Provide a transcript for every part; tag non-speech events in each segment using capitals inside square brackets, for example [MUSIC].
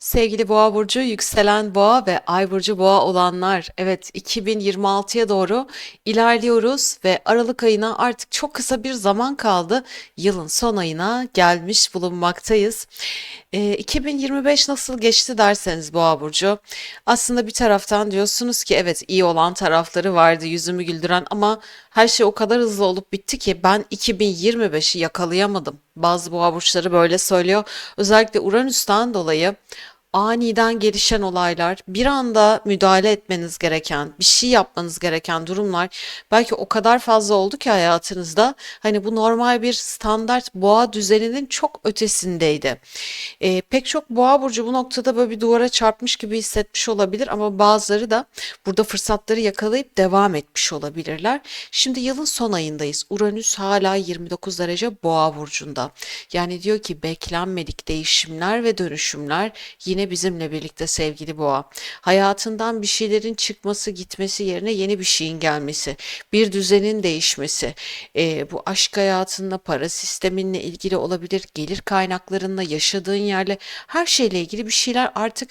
Sevgili Boğa burcu, yükselen Boğa ve Ay burcu Boğa olanlar, evet 2026'ya doğru ilerliyoruz ve Aralık ayına artık çok kısa bir zaman kaldı. Yılın son ayına gelmiş bulunmaktayız. Ee, 2025 nasıl geçti derseniz Boğa burcu, aslında bir taraftan diyorsunuz ki evet iyi olan tarafları vardı, yüzümü güldüren ama her şey o kadar hızlı olup bitti ki ben 2025'i yakalayamadım. Bazı boğa burçları böyle söylüyor. Özellikle Uranüs'ten dolayı aniden gelişen olaylar, bir anda müdahale etmeniz gereken, bir şey yapmanız gereken durumlar belki o kadar fazla oldu ki hayatınızda. Hani bu normal bir standart boğa düzeninin çok ötesindeydi. Ee, pek çok boğa burcu bu noktada böyle bir duvara çarpmış gibi hissetmiş olabilir ama bazıları da burada fırsatları yakalayıp devam etmiş olabilirler. Şimdi yılın son ayındayız. Uranüs hala 29 derece boğa burcunda. Yani diyor ki beklenmedik değişimler ve dönüşümler yine bizimle birlikte sevgili boğa. Hayatından bir şeylerin çıkması, gitmesi yerine yeni bir şeyin gelmesi, bir düzenin değişmesi, e, bu aşk hayatınla, para sisteminle ilgili olabilir, gelir kaynaklarınla, yaşadığın yerle, her şeyle ilgili bir şeyler artık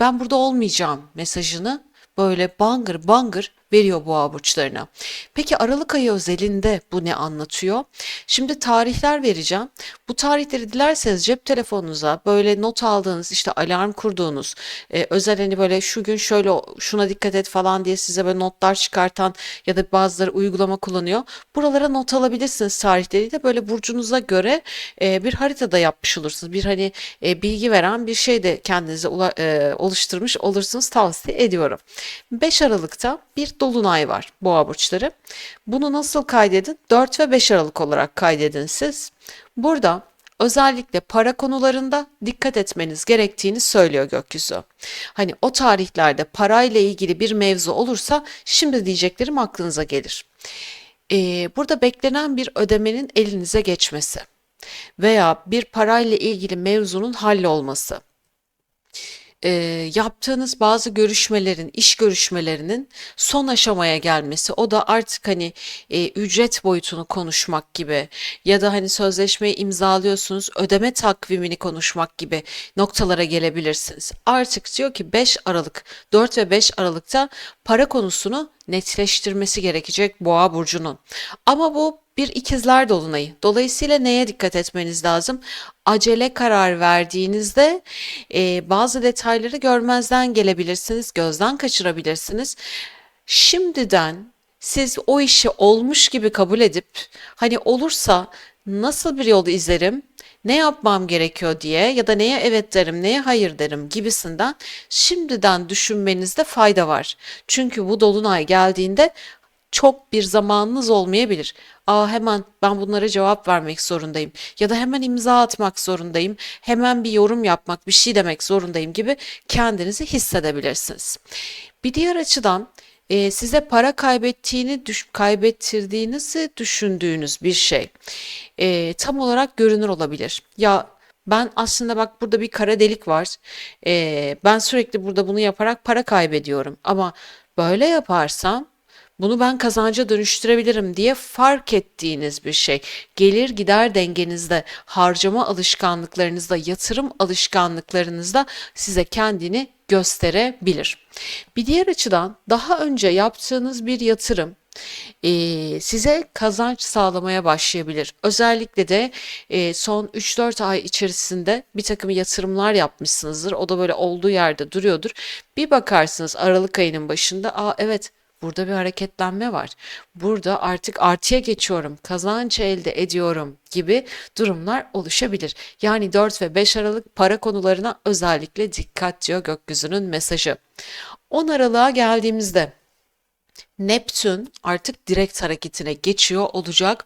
ben burada olmayacağım mesajını böyle bangır bangır veriyor boğa burçlarına. Peki Aralık ayı özelinde bu ne anlatıyor? Şimdi tarihler vereceğim. Bu tarihleri dilerseniz cep telefonunuza böyle not aldığınız işte alarm kurduğunuz e, özel hani böyle şu gün şöyle şuna dikkat et falan diye size böyle notlar çıkartan ya da bazıları uygulama kullanıyor. Buralara not alabilirsiniz tarihleri de böyle burcunuza göre e, bir haritada yapmış olursunuz. Bir hani e, bilgi veren bir şey de kendinize ula- e, oluşturmuş olursunuz tavsiye ediyorum. 5 Aralık'ta bir dolunay var boğa burçları. Bunu nasıl kaydedin? 4 ve 5 Aralık olarak kaydedin siz. Burada özellikle para konularında dikkat etmeniz gerektiğini söylüyor gökyüzü. Hani o tarihlerde parayla ilgili bir mevzu olursa şimdi diyeceklerim aklınıza gelir. Ee, burada beklenen bir ödemenin elinize geçmesi veya bir parayla ilgili mevzunun hallolması e, yaptığınız bazı görüşmelerin, iş görüşmelerinin son aşamaya gelmesi, o da artık hani e, ücret boyutunu konuşmak gibi ya da hani sözleşmeyi imzalıyorsunuz, ödeme takvimini konuşmak gibi noktalara gelebilirsiniz. Artık diyor ki 5 Aralık, 4 ve 5 Aralık'ta para konusunu netleştirmesi gerekecek Boğa burcunun. Ama bu bir ikizler dolunayı. Dolayısıyla neye dikkat etmeniz lazım? Acele karar verdiğinizde e, bazı detayları görmezden gelebilirsiniz, gözden kaçırabilirsiniz. Şimdiden siz o işi olmuş gibi kabul edip hani olursa nasıl bir yol izlerim, ne yapmam gerekiyor diye ya da neye evet derim, neye hayır derim gibisinden şimdiden düşünmenizde fayda var. Çünkü bu dolunay geldiğinde çok bir zamanınız olmayabilir. Aa hemen ben bunlara cevap vermek zorundayım ya da hemen imza atmak zorundayım, hemen bir yorum yapmak, bir şey demek zorundayım gibi kendinizi hissedebilirsiniz. Bir diğer açıdan e, size para kaybettiğini, düş, kaybettirdiğinizi düşündüğünüz bir şey e, tam olarak görünür olabilir. Ya ben aslında bak burada bir kara delik var. E, ben sürekli burada bunu yaparak para kaybediyorum. Ama böyle yaparsam bunu ben kazanca dönüştürebilirim diye fark ettiğiniz bir şey. Gelir gider dengenizde, harcama alışkanlıklarınızda, yatırım alışkanlıklarınızda size kendini gösterebilir. Bir diğer açıdan daha önce yaptığınız bir yatırım e, size kazanç sağlamaya başlayabilir. Özellikle de e, son 3-4 ay içerisinde bir takım yatırımlar yapmışsınızdır. O da böyle olduğu yerde duruyordur. Bir bakarsınız Aralık ayının başında, aa evet Burada bir hareketlenme var. Burada artık artıya geçiyorum, kazanç elde ediyorum gibi durumlar oluşabilir. Yani 4 ve 5 Aralık para konularına özellikle dikkat diyor gökyüzünün mesajı. 10 Aralık'a geldiğimizde Neptün artık direkt hareketine geçiyor olacak.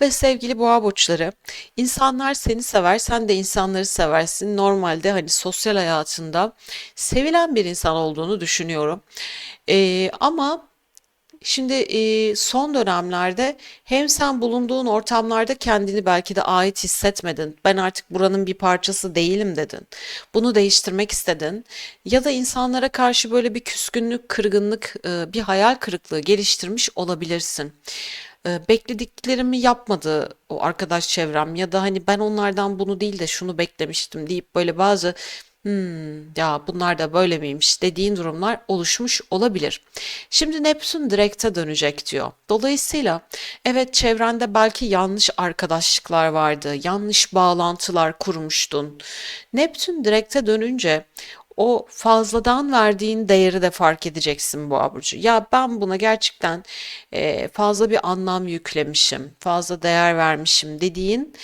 Ve sevgili boğa burçları, insanlar seni sever, sen de insanları seversin. Normalde hani sosyal hayatında sevilen bir insan olduğunu düşünüyorum. Ee, ama Şimdi e, son dönemlerde hem sen bulunduğun ortamlarda kendini belki de ait hissetmedin. Ben artık buranın bir parçası değilim dedin. Bunu değiştirmek istedin. Ya da insanlara karşı böyle bir küskünlük, kırgınlık, e, bir hayal kırıklığı geliştirmiş olabilirsin. E, beklediklerimi yapmadı o arkadaş çevrem ya da hani ben onlardan bunu değil de şunu beklemiştim deyip böyle bazı Hmm, ya bunlar da böyle miymiş dediğin durumlar oluşmuş olabilir. Şimdi Neptün direkte dönecek diyor. Dolayısıyla evet çevrende belki yanlış arkadaşlıklar vardı, yanlış bağlantılar kurmuştun. Neptün direkte dönünce o fazladan verdiğin değeri de fark edeceksin bu aburcu. Ya ben buna gerçekten e, fazla bir anlam yüklemişim, fazla değer vermişim dediğin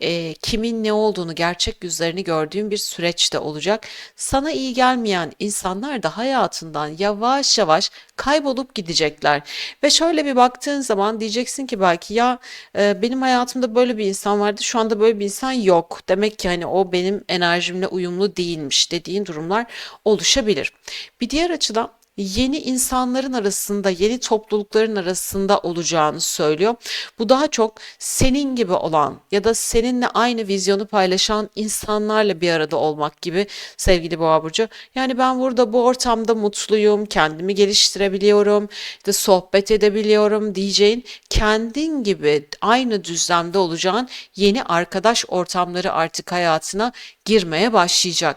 e, kimin ne olduğunu, gerçek yüzlerini gördüğün bir süreç de olacak. Sana iyi gelmeyen insanlar da hayatından yavaş yavaş kaybolup gidecekler. Ve şöyle bir baktığın zaman diyeceksin ki belki ya e, benim hayatımda böyle bir insan vardı, şu anda böyle bir insan yok. Demek ki hani o benim enerjimle uyumlu değilmiş dediğin durumlar oluşabilir. Bir diğer açıdan yeni insanların arasında, yeni toplulukların arasında olacağını söylüyor. Bu daha çok senin gibi olan ya da seninle aynı vizyonu paylaşan insanlarla bir arada olmak gibi sevgili Boğa burcu. Yani ben burada bu ortamda mutluyum, kendimi geliştirebiliyorum, işte sohbet edebiliyorum diyeceğin kendin gibi aynı düzlemde olacağın yeni arkadaş ortamları artık hayatına girmeye başlayacak.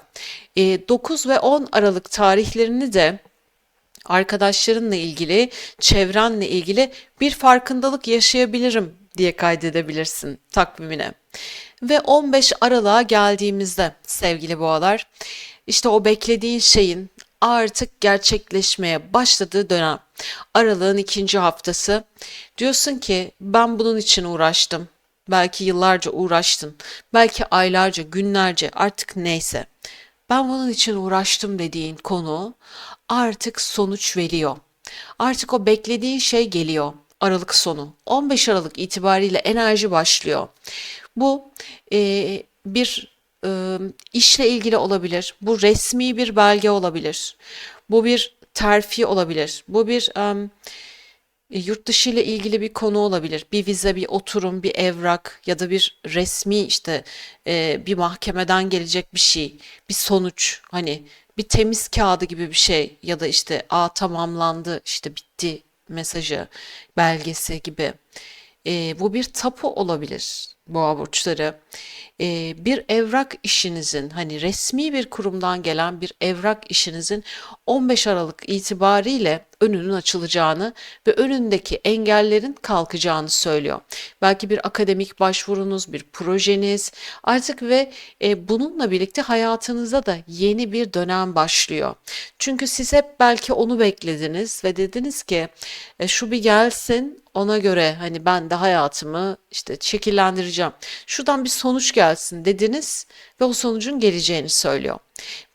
E, 9 ve 10 Aralık tarihlerini de arkadaşlarınla ilgili, çevrenle ilgili bir farkındalık yaşayabilirim diye kaydedebilirsin takvimine. Ve 15 Aralık'a geldiğimizde sevgili boğalar, işte o beklediğin şeyin artık gerçekleşmeye başladığı dönem. Aralığın ikinci haftası. Diyorsun ki ben bunun için uğraştım. Belki yıllarca uğraştın. Belki aylarca, günlerce artık neyse. Ben bunun için uğraştım dediğin konu artık sonuç veriyor. Artık o beklediğin şey geliyor. Aralık sonu. 15 Aralık itibariyle enerji başlıyor. Bu e, bir e, işle ilgili olabilir. Bu resmi bir belge olabilir. Bu bir terfi olabilir. Bu bir e, yurt dışı ile ilgili bir konu olabilir. Bir vize, bir oturum, bir evrak ya da bir resmi işte e, bir mahkemeden gelecek bir şey, bir sonuç. Hani bir temiz kağıdı gibi bir şey ya da işte a tamamlandı işte bitti mesajı belgesi gibi. E, bu bir tapu olabilir boğa burçları. E, bir evrak işinizin hani resmi bir kurumdan gelen bir evrak işinizin 15 Aralık itibariyle önünün açılacağını ve önündeki engellerin kalkacağını söylüyor. Belki bir akademik başvurunuz, bir projeniz artık ve e, bununla birlikte hayatınızda da yeni bir dönem başlıyor. Çünkü siz hep belki onu beklediniz ve dediniz ki e, şu bir gelsin ona göre hani ben de hayatımı işte şekillendireceğim. Şuradan bir sonuç gelsin dediniz ve o sonucun geleceğini söylüyor.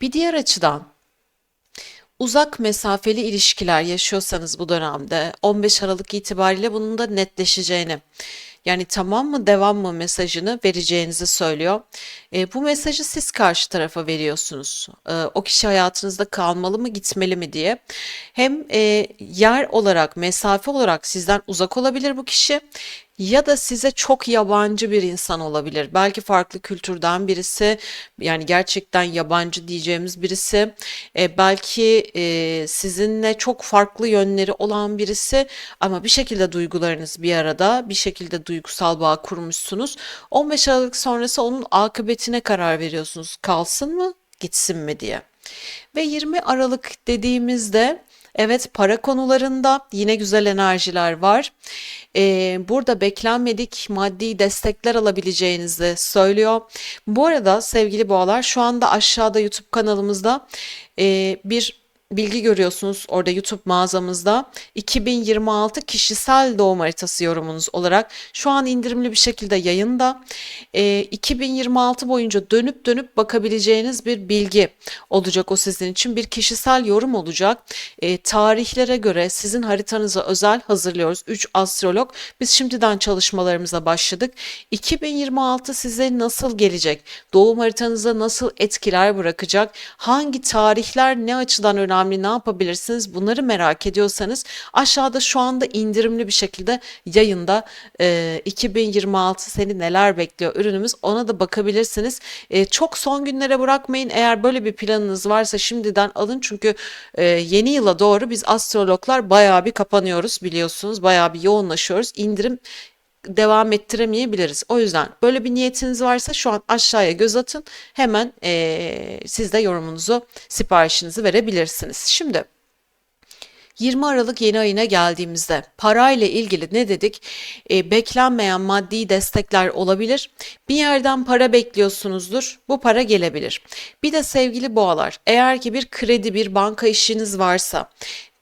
Bir diğer açıdan uzak mesafeli ilişkiler yaşıyorsanız bu dönemde 15 Aralık itibariyle bunun da netleşeceğini yani tamam mı devam mı mesajını vereceğinizi söylüyor. E, bu mesajı siz karşı tarafa veriyorsunuz. E, o kişi hayatınızda kalmalı mı gitmeli mi diye. Hem e, yer olarak mesafe olarak sizden uzak olabilir bu kişi ya da size çok yabancı bir insan olabilir. Belki farklı kültürden birisi, yani gerçekten yabancı diyeceğimiz birisi, e, belki e, sizinle çok farklı yönleri olan birisi ama bir şekilde duygularınız bir arada, bir şekilde duygusal bağ kurmuşsunuz. 15 Aralık sonrası onun akıbetine karar veriyorsunuz. Kalsın mı, gitsin mi diye. Ve 20 Aralık dediğimizde Evet para konularında yine güzel enerjiler var. Ee, burada beklenmedik maddi destekler alabileceğinizi söylüyor. Bu arada sevgili boğalar şu anda aşağıda YouTube kanalımızda e, bir bilgi görüyorsunuz orada YouTube mağazamızda. 2026 kişisel doğum haritası yorumunuz olarak şu an indirimli bir şekilde yayında. E, 2026 boyunca dönüp dönüp bakabileceğiniz bir bilgi olacak o sizin için. Bir kişisel yorum olacak. E, tarihlere göre sizin haritanıza özel hazırlıyoruz. 3 astrolog. Biz şimdiden çalışmalarımıza başladık. 2026 size nasıl gelecek? Doğum haritanıza nasıl etkiler bırakacak? Hangi tarihler ne açıdan önemli önemli ne yapabilirsiniz? Bunları merak ediyorsanız aşağıda şu anda indirimli bir şekilde yayında e, 2026 seni neler bekliyor ürünümüz ona da bakabilirsiniz. E, çok son günlere bırakmayın. Eğer böyle bir planınız varsa şimdiden alın. Çünkü e, yeni yıla doğru biz astrologlar bayağı bir kapanıyoruz biliyorsunuz. Bayağı bir yoğunlaşıyoruz. İndirim devam ettiremeyebiliriz. O yüzden böyle bir niyetiniz varsa şu an aşağıya göz atın. Hemen eee siz de yorumunuzu, siparişinizi verebilirsiniz. Şimdi 20 Aralık yeni ayına geldiğimizde parayla ilgili ne dedik? E, beklenmeyen maddi destekler olabilir. Bir yerden para bekliyorsunuzdur. Bu para gelebilir. Bir de sevgili boğalar, eğer ki bir kredi, bir banka işiniz varsa,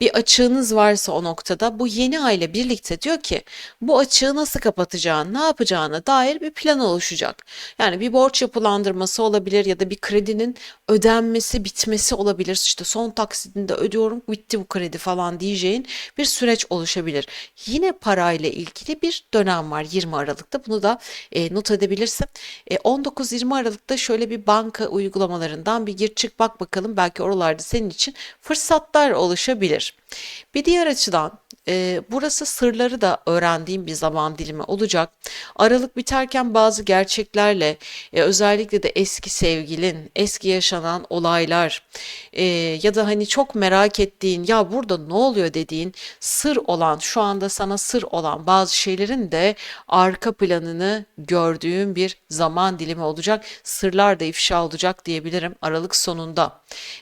bir açığınız varsa o noktada bu yeni aile birlikte diyor ki bu açığı nasıl kapatacağını, ne yapacağına dair bir plan oluşacak. Yani bir borç yapılandırması olabilir ya da bir kredinin ödenmesi, bitmesi olabilir. İşte son taksidinde ödüyorum, bitti bu kredi falan diyeceğin bir süreç oluşabilir. Yine parayla ilgili bir dönem var 20 Aralık'ta. Bunu da e, not edebilirsin. E, 19-20 Aralık'ta şöyle bir banka uygulamalarından bir gir çık bak bakalım. Belki oralarda senin için fırsatlar oluşabilir. Bir diğer açıdan e, burası sırları da öğrendiğim bir zaman dilimi olacak. Aralık biterken bazı gerçeklerle e, özellikle de eski sevgilin, eski yaşanan olaylar e, ya da hani çok merak ettiğin ya burada ne oluyor dediğin sır olan şu anda sana sır olan bazı şeylerin de arka planını gördüğün bir zaman dilimi olacak. Sırlar da ifşa olacak diyebilirim Aralık sonunda.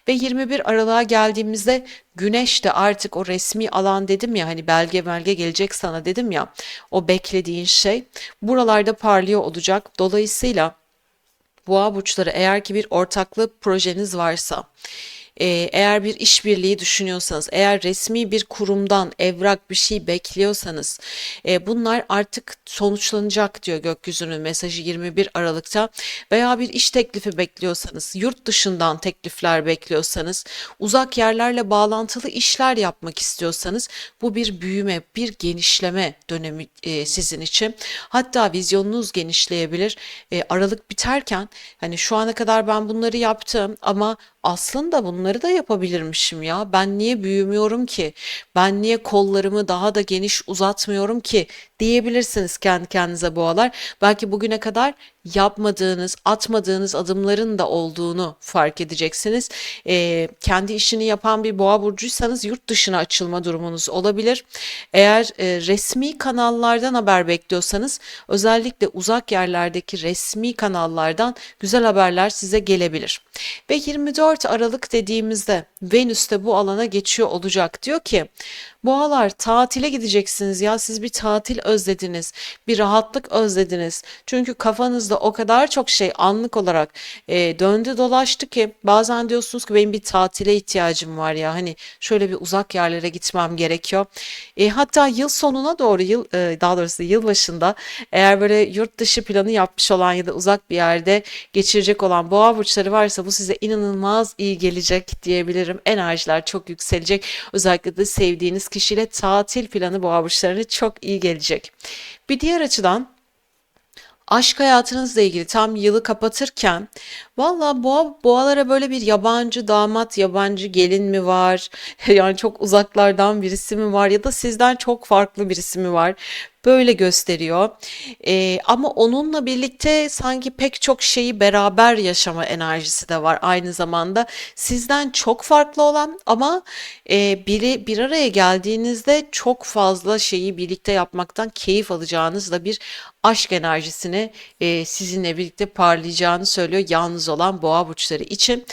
Ve 21 Aralık'a geldiğimizde Güneş de artık o resmi alan dedim ya hani belge belge gelecek sana dedim ya o beklediğin şey buralarda parlıyor olacak. Dolayısıyla boğa burçları eğer ki bir ortaklık projeniz varsa e, eğer bir işbirliği düşünüyorsanız, eğer resmi bir kurumdan evrak bir şey bekliyorsanız e, bunlar artık sonuçlanacak diyor gökyüzünün mesajı 21 Aralık'ta veya bir iş teklifi bekliyorsanız, yurt dışından teklifler bekliyorsanız, uzak yerlerle bağlantılı işler yapmak istiyorsanız bu bir büyüme, bir genişleme dönemi e, sizin için. Hatta vizyonunuz genişleyebilir. E, Aralık biterken hani şu ana kadar ben bunları yaptım ama aslında bunları da yapabilirmişim ya. Ben niye büyümüyorum ki? Ben niye kollarımı daha da geniş uzatmıyorum ki? Diyebilirsiniz kendi kendinize boğalar. Belki bugüne kadar yapmadığınız, atmadığınız adımların da olduğunu fark edeceksiniz. E, kendi işini yapan bir boğa burcuysanız yurt dışına açılma durumunuz olabilir. Eğer e, resmi kanallardan haber bekliyorsanız özellikle uzak yerlerdeki resmi kanallardan güzel haberler size gelebilir. Ve 24 Aralık dediğimizde Venüs de bu alana geçiyor olacak. Diyor ki Boğalar tatile gideceksiniz ya siz bir tatil özlediniz, bir rahatlık özlediniz. Çünkü kafanızda o kadar çok şey anlık olarak e, döndü dolaştı ki bazen diyorsunuz ki benim bir tatile ihtiyacım var ya hani şöyle bir uzak yerlere gitmem gerekiyor. E, hatta yıl sonuna doğru yıl e, daha doğrusu yıl başında eğer böyle yurt dışı planı yapmış olan ya da uzak bir yerde geçirecek olan boğa burçları varsa bu size inanılmaz iyi gelecek diyebilirim. Enerjiler çok yükselecek. Özellikle de sevdiğiniz kişiyle tatil planı boğa burçlarına çok iyi gelecek. Bir diğer açıdan aşk hayatınızla ilgili tam yılı kapatırken valla boğa, boğalara böyle bir yabancı damat, yabancı gelin mi var? [LAUGHS] Yani çok uzaklardan birisi mi var ya da sizden çok farklı birisi mi var? Böyle gösteriyor. E, ama onunla birlikte sanki pek çok şeyi beraber yaşama enerjisi de var aynı zamanda. Sizden çok farklı olan ama e, biri bir araya geldiğinizde çok fazla şeyi birlikte yapmaktan keyif alacağınız da bir aşk enerjisini e, sizinle birlikte parlayacağını söylüyor yalnız olan boğa burçları için.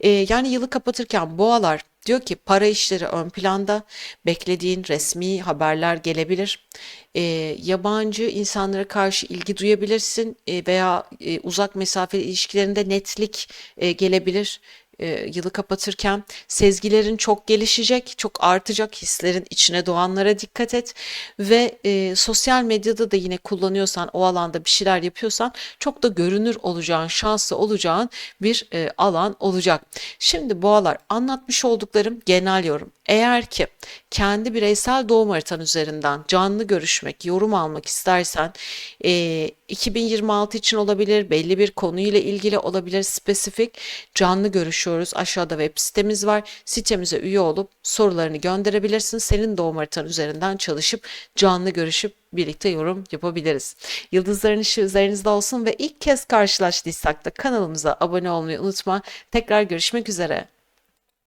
E, yani yılı kapatırken boğalar Diyor ki para işleri ön planda, beklediğin resmi haberler gelebilir. E, yabancı insanlara karşı ilgi duyabilirsin e, veya e, uzak mesafeli ilişkilerinde netlik e, gelebilir e, yılı kapatırken sezgilerin çok gelişecek, çok artacak hislerin içine doğanlara dikkat et ve e, sosyal medyada da yine kullanıyorsan o alanda bir şeyler yapıyorsan çok da görünür olacağın, şanslı olacağın bir e, alan olacak. Şimdi boğalar anlatmış olduklarım genel yorum. Eğer ki kendi bireysel doğum haritan üzerinden canlı görüşmek, yorum almak istersen e, 2026 için olabilir, belli bir konuyla ilgili olabilir, spesifik canlı görüşüyoruz. Aşağıda web sitemiz var. Sitemize üye olup sorularını gönderebilirsin. Senin doğum haritan üzerinden çalışıp canlı görüşüp birlikte yorum yapabiliriz. Yıldızların ışığı üzerinizde olsun ve ilk kez karşılaştıysak da kanalımıza abone olmayı unutma. Tekrar görüşmek üzere.